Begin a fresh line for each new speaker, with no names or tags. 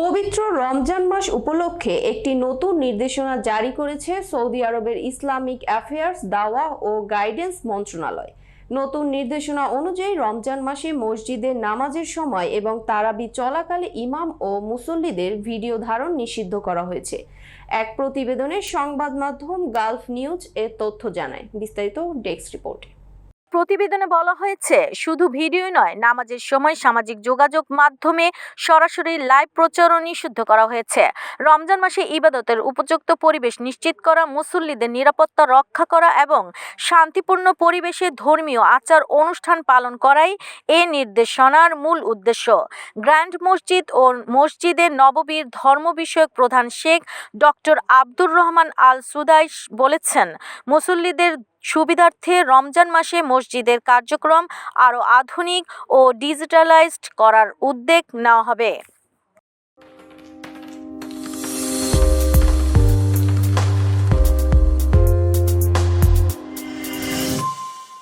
পবিত্র রমজান মাস উপলক্ষে একটি নতুন নির্দেশনা জারি করেছে সৌদি আরবের ইসলামিক অ্যাফেয়ার্স, দাওয়া ও গাইডেন্স মন্ত্রণালয়। নতুন নির্দেশনা অনুযায়ী রমজান মাসে মসজিদের নামাজের সময় এবং তারাবি চলাকালে ইমাম ও মুসল্লিদের ভিডিও ধারণ নিষিদ্ধ করা হয়েছে। এক প্রতিবেদনে সংবাদ মাধ্যম গালফ নিউজ এ তথ্য জানায়। বিস্তারিত ডেস্ক রিপোর্টে।
প্রতিবেদনে বলা হয়েছে, শুধু ভিডিও নয়, নামাজের সময় সামাজিক যোগাযোগ মাধ্যমে সরাসরি লাইভ প্রচারও নিষিদ্ধ করা হয়েছে। রমজান মাসে ইবাদতের উপযুক্ত পরিবেশ নিশ্চিত করা, মুসল্লিদের নিরাপত্তা রক্ষা করা এবং শান্তিপূর্ণ পরিবেশে ধর্মীয় আচার অনুষ্ঠান পালন করাই এ নির্দেশনার মূল উদ্দেশ্য। গ্র্যান্ড মসজিদ ও মসজিদের নববীর ধর্ম বিষয়ক প্রধান Sheikh doctor Abdur Rahman Al Sudais বলেছেন, মুসল্লিদের সুবিধার্থে রমজান মাসে মসজিদের কার্যক্রম আরও আধুনিক ও ডিজিটালাইজড করার উদ্যোগ নেওয়া হবে।